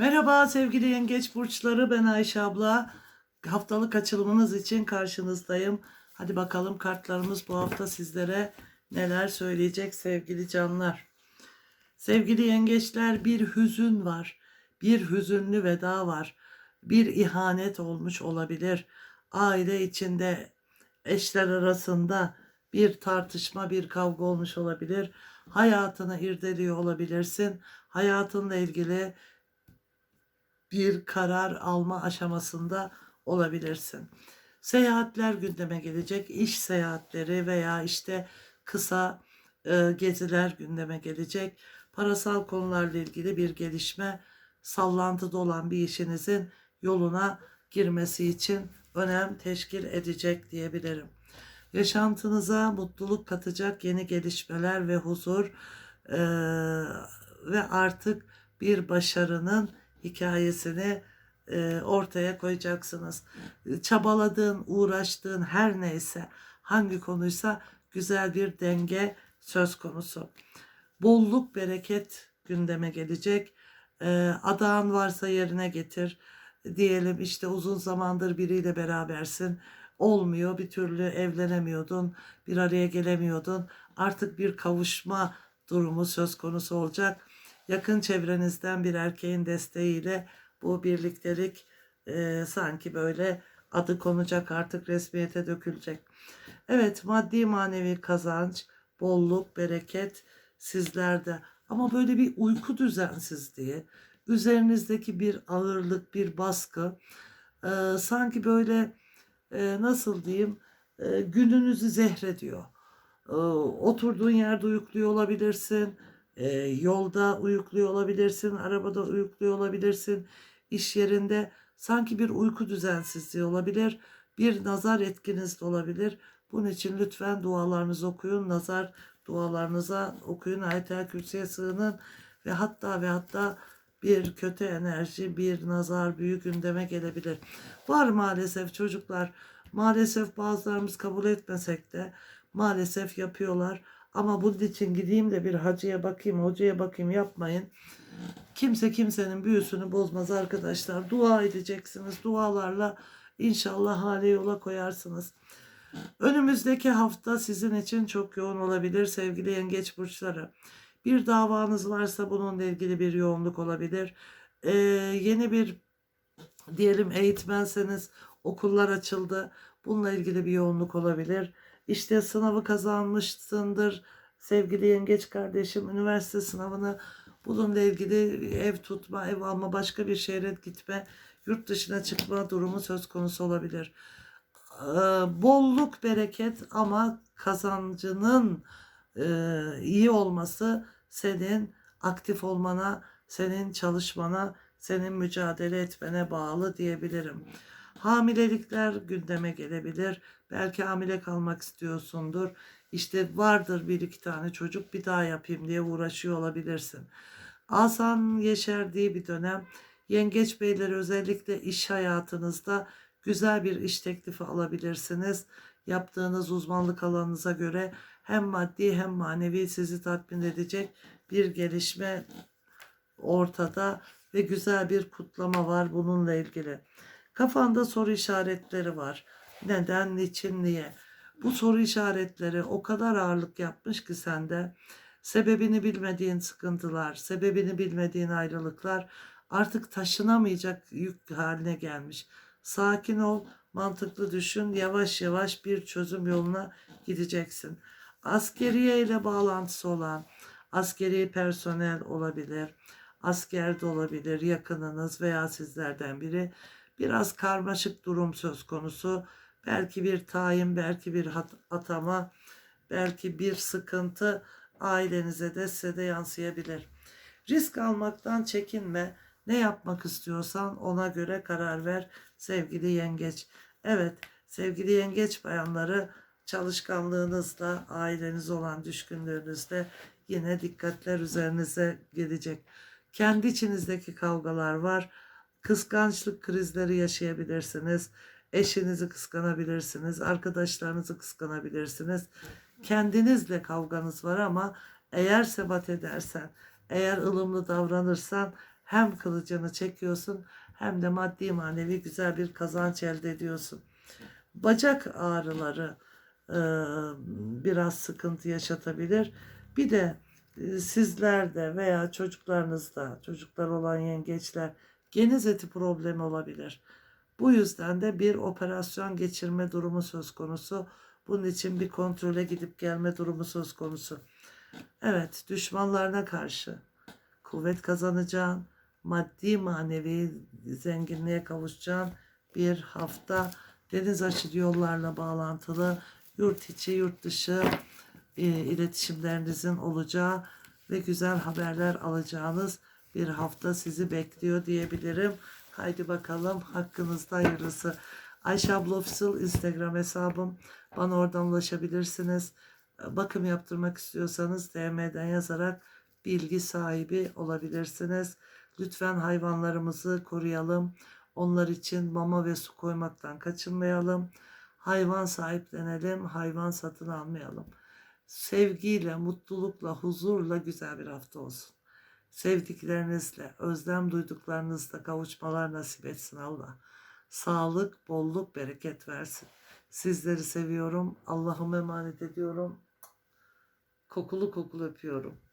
Merhaba sevgili yengeç burçları ben Ayşe abla. Haftalık açılımınız için karşınızdayım. Hadi bakalım kartlarımız bu hafta sizlere neler söyleyecek sevgili canlar. Sevgili yengeçler bir hüzün var. Bir hüzünlü veda var. Bir ihanet olmuş olabilir. Aile içinde eşler arasında bir tartışma, bir kavga olmuş olabilir. Hayatını irdeliyor olabilirsin. Hayatınla ilgili bir karar alma aşamasında olabilirsin. Seyahatler gündeme gelecek. iş seyahatleri veya işte kısa e, geziler gündeme gelecek. Parasal konularla ilgili bir gelişme sallantıda olan bir işinizin yoluna girmesi için önem teşkil edecek diyebilirim. Yaşantınıza mutluluk katacak yeni gelişmeler ve huzur e, ve artık bir başarının hikayesini e, ortaya koyacaksınız. Çabaladığın, uğraştığın her neyse, hangi konuysa güzel bir denge söz konusu. Bolluk, bereket gündeme gelecek. E, adağın varsa yerine getir. Diyelim işte uzun zamandır biriyle berabersin. Olmuyor, bir türlü evlenemiyordun, bir araya gelemiyordun. Artık bir kavuşma durumu söz konusu olacak yakın çevrenizden bir erkeğin desteğiyle bu birliktelik e, sanki böyle adı konacak artık resmiyete dökülecek. Evet maddi manevi kazanç, bolluk, bereket sizlerde ama böyle bir uyku düzensizliği, üzerinizdeki bir ağırlık, bir baskı e, sanki böyle e, nasıl diyeyim e, gününüzü zehrediyor. E, oturduğun yerde uyukluyor olabilirsin e, yolda uyukluyor olabilirsin, arabada uyukluyor olabilirsin, iş yerinde sanki bir uyku düzensizliği olabilir, bir nazar etkiniz de olabilir. Bunun için lütfen dualarınızı okuyun, nazar dualarınıza okuyun, ayet-el kürsüye sığının ve hatta ve hatta bir kötü enerji, bir nazar büyük gündeme gelebilir. Var maalesef çocuklar, maalesef bazılarımız kabul etmesek de maalesef yapıyorlar. Ama bunun için gideyim de bir hacıya bakayım, hocaya bakayım yapmayın. Kimse kimsenin büyüsünü bozmaz arkadaşlar. Dua edeceksiniz. Dualarla inşallah hale yola koyarsınız. Önümüzdeki hafta sizin için çok yoğun olabilir sevgili yengeç burçları. Bir davanız varsa bununla ilgili bir yoğunluk olabilir. Ee, yeni bir diyelim eğitmenseniz okullar açıldı. Bununla ilgili bir yoğunluk olabilir. İşte sınavı kazanmışsındır sevgili yengeç kardeşim. Üniversite sınavını bununla ilgili ev tutma, ev alma, başka bir şehre gitme, yurt dışına çıkma durumu söz konusu olabilir. Ee, bolluk, bereket ama kazancının e, iyi olması senin aktif olmana, senin çalışmana, senin mücadele etmene bağlı diyebilirim. Hamilelikler gündeme gelebilir. Belki hamile kalmak istiyorsundur. İşte vardır bir iki tane çocuk bir daha yapayım diye uğraşıyor olabilirsin. Asan yeşerdiği bir dönem. Yengeç beyleri özellikle iş hayatınızda güzel bir iş teklifi alabilirsiniz. Yaptığınız uzmanlık alanınıza göre hem maddi hem manevi sizi tatmin edecek bir gelişme ortada ve güzel bir kutlama var bununla ilgili. Kafanda soru işaretleri var. Neden, niçin, niye? Bu soru işaretleri o kadar ağırlık yapmış ki sende sebebini bilmediğin sıkıntılar, sebebini bilmediğin ayrılıklar artık taşınamayacak yük haline gelmiş. Sakin ol, mantıklı düşün, yavaş yavaş bir çözüm yoluna gideceksin. Askeriye ile bağlantısı olan askeri personel olabilir, asker de olabilir, yakınınız veya sizlerden biri biraz karmaşık durum söz konusu. Belki bir tayin, belki bir atama, belki bir sıkıntı ailenize de size de yansıyabilir. Risk almaktan çekinme. Ne yapmak istiyorsan ona göre karar ver sevgili yengeç. Evet sevgili yengeç bayanları çalışkanlığınızla, aileniz olan düşkünlüğünüzle yine dikkatler üzerinize gelecek. Kendi içinizdeki kavgalar var kıskançlık krizleri yaşayabilirsiniz. Eşinizi kıskanabilirsiniz, arkadaşlarınızı kıskanabilirsiniz. Kendinizle kavganız var ama eğer sebat edersen, eğer ılımlı davranırsan hem kılıcını çekiyorsun hem de maddi manevi güzel bir kazanç elde ediyorsun. Bacak ağrıları e, biraz sıkıntı yaşatabilir. Bir de sizlerde veya çocuklarınızda, çocuklar olan yengeçler geniz eti problemi olabilir. Bu yüzden de bir operasyon geçirme durumu söz konusu. Bunun için bir kontrole gidip gelme durumu söz konusu. Evet, düşmanlarına karşı kuvvet kazanacağın, maddi manevi zenginliğe kavuşacağın bir hafta deniz aşırı yollarla bağlantılı yurt içi yurt dışı e, iletişimlerinizin olacağı ve güzel haberler alacağınız bir hafta sizi bekliyor diyebilirim. Haydi bakalım hakkınızda hayırlısı. Ayşe abla Official Instagram hesabım. Bana oradan ulaşabilirsiniz. Bakım yaptırmak istiyorsanız DM'den yazarak bilgi sahibi olabilirsiniz. Lütfen hayvanlarımızı koruyalım. Onlar için mama ve su koymaktan kaçınmayalım. Hayvan sahiplenelim, hayvan satın almayalım. Sevgiyle, mutlulukla, huzurla güzel bir hafta olsun. Sevdiklerinizle, özlem duyduklarınızla kavuşmalar nasip etsin Allah. Sağlık, bolluk, bereket versin. Sizleri seviyorum. Allah'ıma emanet ediyorum. Kokulu kokulu öpüyorum.